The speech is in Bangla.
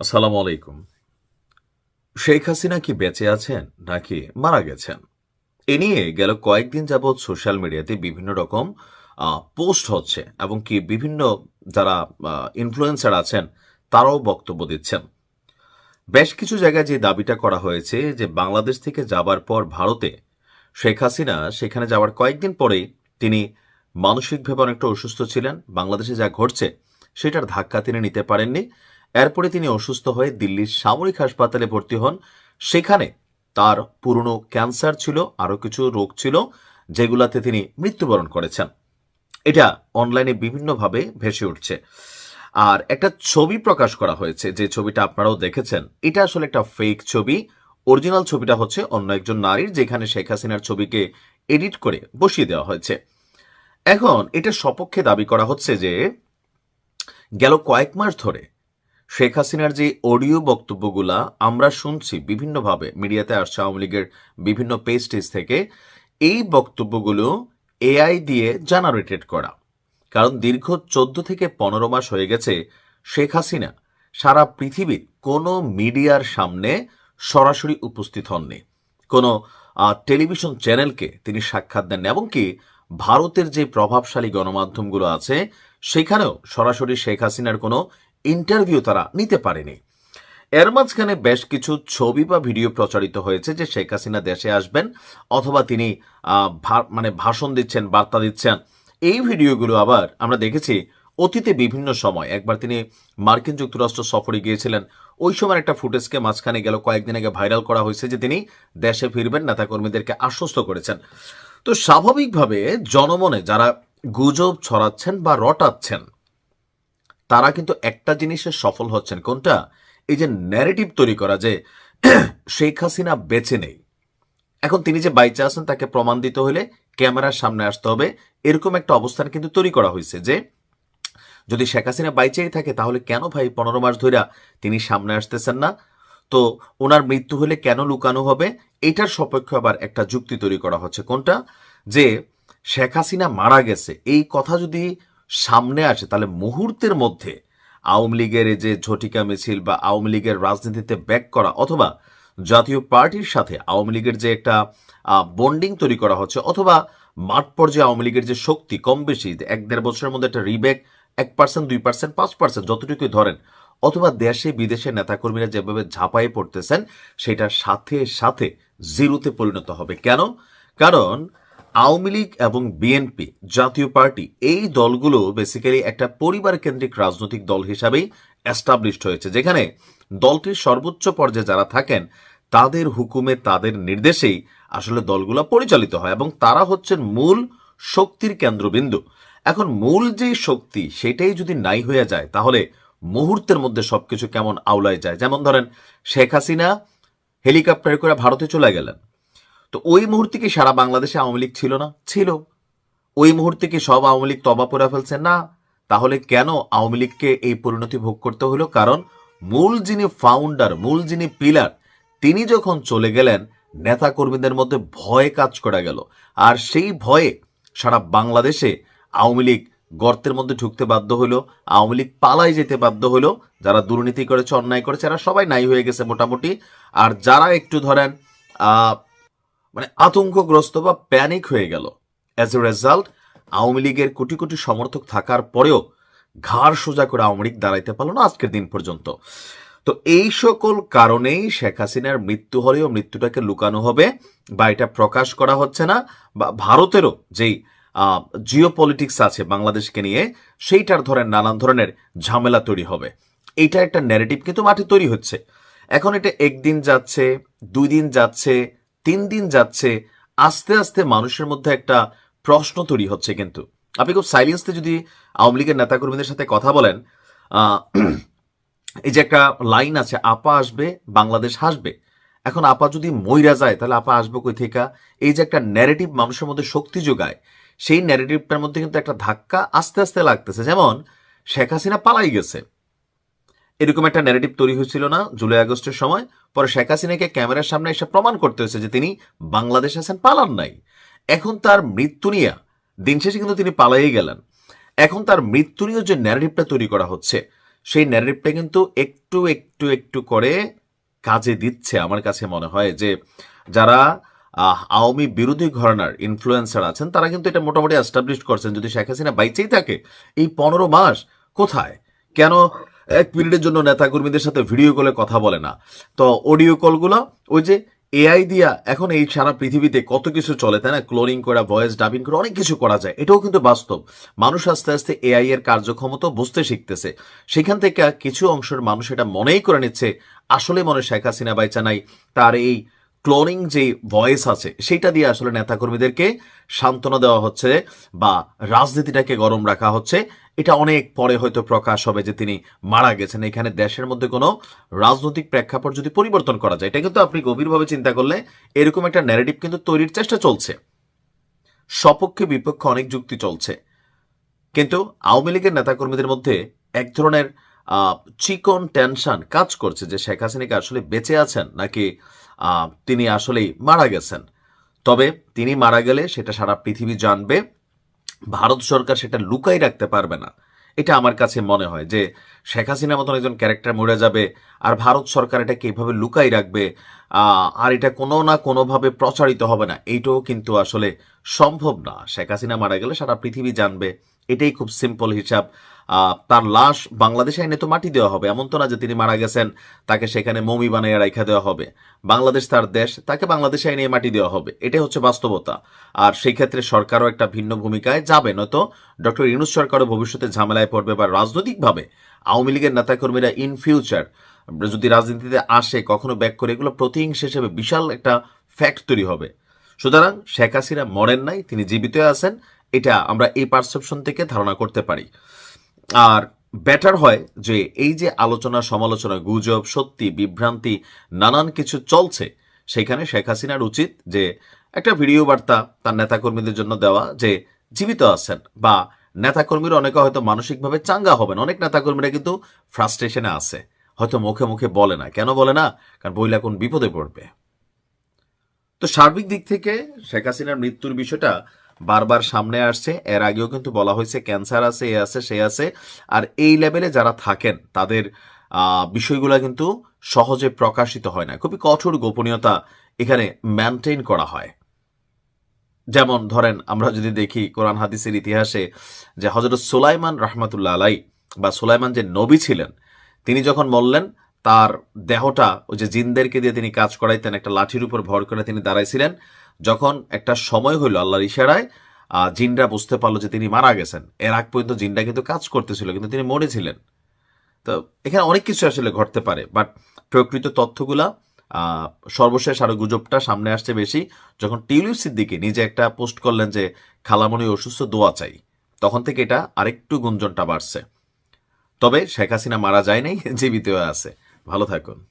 আসসালামু আলাইকুম। শেখ হাসিনা কি বেঁচে আছেন নাকি মারা গেছেন? এ নিয়ে গেল কয়েকদিন যাবৎ সোশ্যাল মিডিয়াতে বিভিন্ন রকম পোস্ট হচ্ছে এবং কি বিভিন্ন যারা ইনফ্লুয়েন্সার আছেন তারাও বক্তব্য দিচ্ছেন। বেশ কিছু জায়গায় যে দাবিটা করা হয়েছে যে বাংলাদেশ থেকে যাবার পর ভারতে শেখ হাসিনা, সেখানে যাওয়ার কয়েকদিন পরেই তিনি মানসিকভাবে অনেকটা অসুস্থ ছিলেন। বাংলাদেশে যা ঘটছে, সেটার ধাক্কা তিনি নিতে পারেননি। এরপরে তিনি অসুস্থ হয়ে দিল্লির সামরিক হাসপাতালে ভর্তি হন। সেখানে তার পুরনো ক্যান্সার ছিল, আরও কিছু রোগ ছিল, যেগুলাতে তিনি মৃত্যুবরণ করেছেন। এটা অনলাইনে বিভিন্নভাবে ভেসে উঠছে। আর একটা ছবি প্রকাশ করা হয়েছে, যে ছবিটা আপনারাও দেখেছেন, এটা আসলে একটা ফেক ছবি। অরিজিনাল ছবিটা হচ্ছে অন্য একজন নারীর, যেখানে শেখ হাসিনার ছবিকে এডিট করে বসিয়ে দেওয়া হয়েছে। এখন এটা সপক্ষে দাবি করা হচ্ছে যে গেল কয়েক মাস ধরে শেখ হাসিনার যে অডিও বক্তব্যগুলা আমরা শুনছি বিভিন্নভাবে, মিডিয়াতে আসছে, আওয়ামী লীগের বিভিন্ন পেজটেজ থেকে, এই বক্তব্যগুলো এআই দিয়ে জেনারেটেড করা। কারণ দীর্ঘ চোদ্দ থেকে পনেরো মাস হয়ে গেছে শেখ হাসিনা সারা পৃথিবীর কোনো মিডিয়ার সামনে সরাসরি উপস্থিত হননি। কোনো টেলিভিশন চ্যানেলকে তিনি সাক্ষাৎ দেননি। এমনকি ভারতের যে প্রভাবশালী গণমাধ্যমগুলো আছে, সেখানেও সরাসরি শেখ হাসিনার কোনো ইন্টারভিউ তারা নিতে পারেনি। এর মাঝখানে বেশ কিছু ছবি বা ভিডিও প্রচারিত হয়েছে যে শেখ হাসিনা দেশে আসবেন অথবা তিনি মানে ভাষণ দিচ্ছেন, বার্তা দিচ্ছেন। এই ভিডিওগুলো আবার আমরা দেখেছি অতীতে বিভিন্ন সময়। একবার তিনি মার্কিন যুক্তরাষ্ট্র সফরে গিয়েছিলেন। ওই সময় একটা ফুটেজকে মাঝখানে গেল, কয়েকদিন আগে ভাইরাল করা হয়েছে যে তিনি দেশে ফিরবেন নেতাকর্মীদেরকে আশ্বস্ত করেছেন। তো স্বাভাবিকভাবে জনমনে যারা গুজব ছড়াচ্ছেন বা রটাচ্ছেন তারা কিন্তু একটা জিনিসে সফল হচ্ছেন। কোনটা? এই যে ন্যারেটিভ তৈরি করা যে শেখ হাসিনা বেঁচে নেই। এখন তিনি যে বাইচে আছেন, তাকে প্রমাণ দিতে হলে ক্যামেরার সামনে আসতে হবে। এরকম একটা অবস্থান কিন্তু তৈরি করা হয়েছে যে, যদি শেখ হাসিনা বাইচেই থাকে, তাহলে কেন ভাই পনেরো মাস ধইরা তিনি সামনে আসতেছেন না? তো ওনার মৃত্যু হলে কেন লুকানো হবে? এটার সপক্ষে আবার একটা যুক্তি তৈরি করা হচ্ছে। কোনটা? যে শেখ হাসিনা মারা গেছে। এই কথা যদি সামনে আসে, তাহলে মুহূর্তের মধ্যে আওয়ামী লীগের যে ঝটিকা মিছিল বা আওয়ামী লীগের রাজনীতিতে ব্যাক করা অথবা জাতীয় পার্টির সাথে আওয়ামী লীগের যে একটা বন্ডিং তৈরি করা হচ্ছে অথবা মাঠ পর্যায়ে আওয়ামী লীগের যে শক্তি কম বেশি, এক দেড় বছরের মধ্যে একটা রিব্যাক এক পার্সেন্ট দুই পার্সেন্ট পাঁচ পার্সেন্ট যতটুকুই ধরেন অথবা দেশে বিদেশে নেতাকর্মীরা যেভাবে ঝাঁপায়ে পড়তেছেন, সেটার সাথে সাথে জিরোতে পরিণত হবে। কেন? কারণ আওয়ামী লীগ এবং বিএনপি জাতীয় পার্টি, এই দলগুলো বেসিক্যালি একটা পরিবার কেন্দ্রিক রাজনৈতিক দল হিসাবেই এস্টাবলিশড হয়েছে, যেখানে দলটির সর্বোচ্চ পর্যায়ে যারা থাকেন, তাদের হুকুমে, তাদের নির্দেশেই আসলে দলগুলো পরিচালিত হয় এবং তারা হচ্ছেন মূল শক্তির কেন্দ্রবিন্দু। এখন মূল যে শক্তি, সেটাই যদি নাই হয়ে যায়, তাহলে মুহূর্তের মধ্যে সবকিছু কেমন আওলায় যায়? যেমন ধরেন, শেখ হাসিনা হেলিকপ্টারে করে ভারতে চলে গেলেন। তো ওই মুহূর্তে কি সারা বাংলাদেশে আওয়ামী লীগ ছিল না? ছিল। ওই মুহূর্তে কি সব আওয়ামী লীগ তবা পড়ে ফেলছে না। তাহলে কেন আওয়ামী লীগকে এই পরিণতি ভোগ করতে হলো? কারণ মূল যিনি ফাউন্ডার মূল যিনি পিলার তিনি যখন চলে গেলেন নেতা কর্মীদের মধ্যে ভয় কাজ করা গেল। আর সেই ভয়ে সারা বাংলাদেশে আওয়ামী লীগ গর্তের মধ্যে ঢুকতে বাধ্য হলো, আওয়ামী লীগ পালাই যেতে বাধ্য হলো। যারা দুর্নীতি করেছে, অন্যায় করেছে, এরা সবাই নাই হয়ে গেছে মোটামুটি। আর যারা একটু ধরেন মানে আতঙ্কগ্রস্ত বা প্যানিক হয়ে গেল। অ্যাজ এ রেজাল্ট আওয়ামী লীগের কোটি কোটি সমর্থক থাকার পরেও ঘাড় সোজা করে আওয়ামী লীগ দাঁড়াইতে পারল না আজকের দিন পর্যন্ত। তো এই সকল কারণেই শেখ হাসিনার মৃত্যু হলেও মৃত্যুটাকে লুকানো হবে বা এটা প্রকাশ করা হচ্ছে না বা ভারতেরও যেই জিও পলিটিক্স আছে বাংলাদেশকে নিয়ে, সেইটার ধরেন নানান ধরনের ঝামেলা তৈরি হবে। এইটা একটা ন্যারেটিভ কিন্তু মাঠে তৈরি হচ্ছে। এখন এটা একদিন যাচ্ছে, দুই দিন যাচ্ছে তিন দিন যাচ্ছে, আস্তে আস্তে মানুষের মধ্যে একটা প্রশ্ন তৈরি হচ্ছে কিন্তু। আপনি খুব সাইলেন্সতে যদি আওয়ামী লীগের নেতাকর্মীদের সাথে কথা বলেন এই যে একটা লাইন আছে, আপা আসবে, বাংলাদেশ হাসবে। এখন আপা যদি মইরা যায়, তাহলে আপা আসবে কই থেকে? এই যে একটা ন্যারেটিভ মানুষের মধ্যে শক্তি যোগায়, সেই ন্যারেটিভটার মধ্যে কিন্তু একটা ধাক্কা আস্তে আস্তে লাগতেছে। যেমন, শেখ হাসিনা পালাই গেছে। এরকম একটা ন্যারেটিভ তৈরি হয়েছিল না জুলাই আগস্টের সময়। পরে শেখ হাসিনাকে ক্যামেরার সামনে এসে প্রমাণ করতে হয়েছে যে তিনি বাংলাদেশ আছেন, পালান নাই। এখন তার মৃত্যু নিয়ে দিন শেষে কিন্তু তিনি পালাই গেলেন। এখন তার মৃত্যু নিয়ে যে ন্যারেটিভটা তৈরি করা হচ্ছে, সেই ন্যারেটিভটা কিন্তু একটু একটু একটু করে কাজে দিচ্ছে আমার কাছে মনে হয় যে যারা আওয়ামী বিরোধী ঘরানার ইনফ্লুয়েন্সার আছেন, তারা কিন্তু এটা মোটামুটি এস্টাবলিশ করছেন। যদি শেখ হাসিনা বাইচেই থাকে, এই পনেরো মাস কোথায়? কেন এক মিনিটের জন্য নেতাকর্মীদের সাথে ভিডিও কলে কথা বলে না। তো অডিও কলগুলো ওই যে এআই দিয়া এখন এই সারা পৃথিবীতে কত কিছু চলে, তাই না? ক্লোরিং করা ভয়েস ডাবিং করে, অনেক কিছু করা যায়। এটাও কিন্তু বাস্তব। মানুষ আস্তে আস্তে এআই এর কার্যক্ষমতা বুঝতে শিখতেছে। সেখান থেকে কিছু অংশের মানুষ এটা মনেই করে নিচ্ছে। আসলে মনে শেখ হাসিনা বাইচা নাই তার এই ক্লোনিং যে ভয়েস আছে, সেটা দিয়ে আসলে নেতাকর্মীদেরকে সান্ত্বনা দেওয়া হচ্ছে বা রাজনীতিটাকে গরম রাখা হচ্ছে। এটা অনেক পরে হয়তো প্রকাশ হবে যে তিনি মারা গেছেন। এখানে দেশের মধ্যে কোনো রাজনৈতিক প্রেক্ষাপট যদি পরিবর্তন করা যায়, এটা কিন্তু আপনি গভীরভাবে চিন্তা করলে এরকম একটা ন্যারেটিভ কিন্তু তৈরির চেষ্টা চলছে। সপক্ষে বিপক্ষে অনেক যুক্তি চলছে। কিন্তু আওয়ামী লীগের নেতাকর্মীদের মধ্যে এক ধরনের চিকন টেনশন কাজ করছে যে শেখ হাসিনাকে আসলে বেঁচে আছেন নাকি তিনি আসলেই মারা গেছেন। তবে তিনি মারা গেলে সেটা সারা পৃথিবী জানবে, ভারত সরকার সেটা লুকাই রাখতে পারবে না। এটা আমার কাছে মনে হয় যে শেখ হাসিনা মতন একজন ক্যারেক্টার মরে যাবে আর ভারত সরকার এটাকে এইভাবে লুকাই রাখবে আর এটা কোনো না কোনোভাবে প্রচারিত হবে না। এইটাও কিন্তু আসলে সম্ভব না। শেখ হাসিনা মারা গেলে সারা পৃথিবী জানবে। এটাই খুব সিম্পল হিসাব। তার লাশ বাংলাদেশে এনে তো মাটি দেওয়া হবে। এমন তো না যে তিনি মারা গেছেন, তাকে সেখানে মমি বানিয়ে রাখা দেওয়া হবে। বাংলাদেশ তার দেশ, তাকে বাংলাদেশে এনে মাটি দেওয়া হবে। এটাই হচ্ছে বাস্তবতা। আর সেই ক্ষেত্রে সরকারও একটা ভিন্ন ভূমিকায় যাবে, নয়তো ডক্টর ইউনুস সরকারও ভবিষ্যতে ঝামেলায় পড়বে বা রাজনৈতিকভাবে আওয়ামী লীগের নেতাকর্মীরা ইন ফিউচার যদি রাজনীতিতে আসে, কখনো ব্যাক করে, এগুলো প্রতিহিংসা হিসেবে বিশাল একটা ফ্যাক্ট তৈরি হবে। সুতরাং শেখ হাসিনা মরেন নাই, তিনি জীবিত আছেন, এটা আমরা এই পারসেপশন থেকে ধারণা করতে পারি। আর বেটার হয় যে এই যে আলোচনা, সমালোচনা, গুজব, সত্যি, বিভ্রান্তি, নানান কিছু চলছে, সেখানে শেখ হাসিনার উচিত যে একটা ভিডিও বার্তা তার নেতাকর্মীদের জন্য দেওয়া যে জীবিত আছেন বা নেতাকর্মীরা অনেকে হয়তো মানসিকভাবে চাঙ্গা হবেন। অনেক নেতাকর্মীরা কিন্তু ফ্রাস্ট্রেশনে আছে। হয়তো মুখে মুখে বলে না। কেন বলে না? কারণ বইলা কোন বিপদে পড়বে। তো সার্বিক দিক থেকে শেখ হাসিনার মৃত্যুর বিষয়টা বারবার সামনে আসছে। এর আগেও কিন্তু বলা হয়েছে, ক্যান্সার আছে, এ আছে, সে আছে। আর এই লেভেলে যারা থাকেন, তাদের বিষয়গুলো কিন্তু সহজে প্রকাশিত হয় না। খুবই কঠোর গোপনীয়তা এখানে মেনটেন করা হয়। যেমন ধরেন, আমরা যদি দেখি কোরআন হাদিসের ইতিহাসে যে হজরত সুলাইমান রহমাতুল্লাহ আলাই বা সুলাইমান যে নবী ছিলেন, তিনি যখন বললেন তার দেহটা ওই যে জিনদেরকে দিয়ে তিনি কাজ করাইতেন, একটা লাঠির উপর ভর করে তিনি দাঁড়াইছিলেন। যখন একটা সময় হইল আল্লাহর ইশারায় জিনরা বুঝতে পারল যে তিনি মারা গেছেন। এর আগ পর্যন্ত জিনরা কিন্তু কাজ করতেছিল, কিন্তু তিনি মরেছিলেন। তো এখানে অনেক কিছু আসলে ঘটতে পারে বাট প্রকৃত তথ্যগুলা সর্বশেষ আরও গুজবটা সামনে আসছে বেশি। যখন টিউলিপ সিদ্দিকি নিজে একটা পোস্ট করলেন যে, খালামণি অসুস্থ, দোয়া চাই। তখন থেকে এটা আরেকটু গুঞ্জনটা বাড়ছে। তবে শেখ হাসিনা মারা যায় নাই, জীবিত আছে। ভালো থাকুন।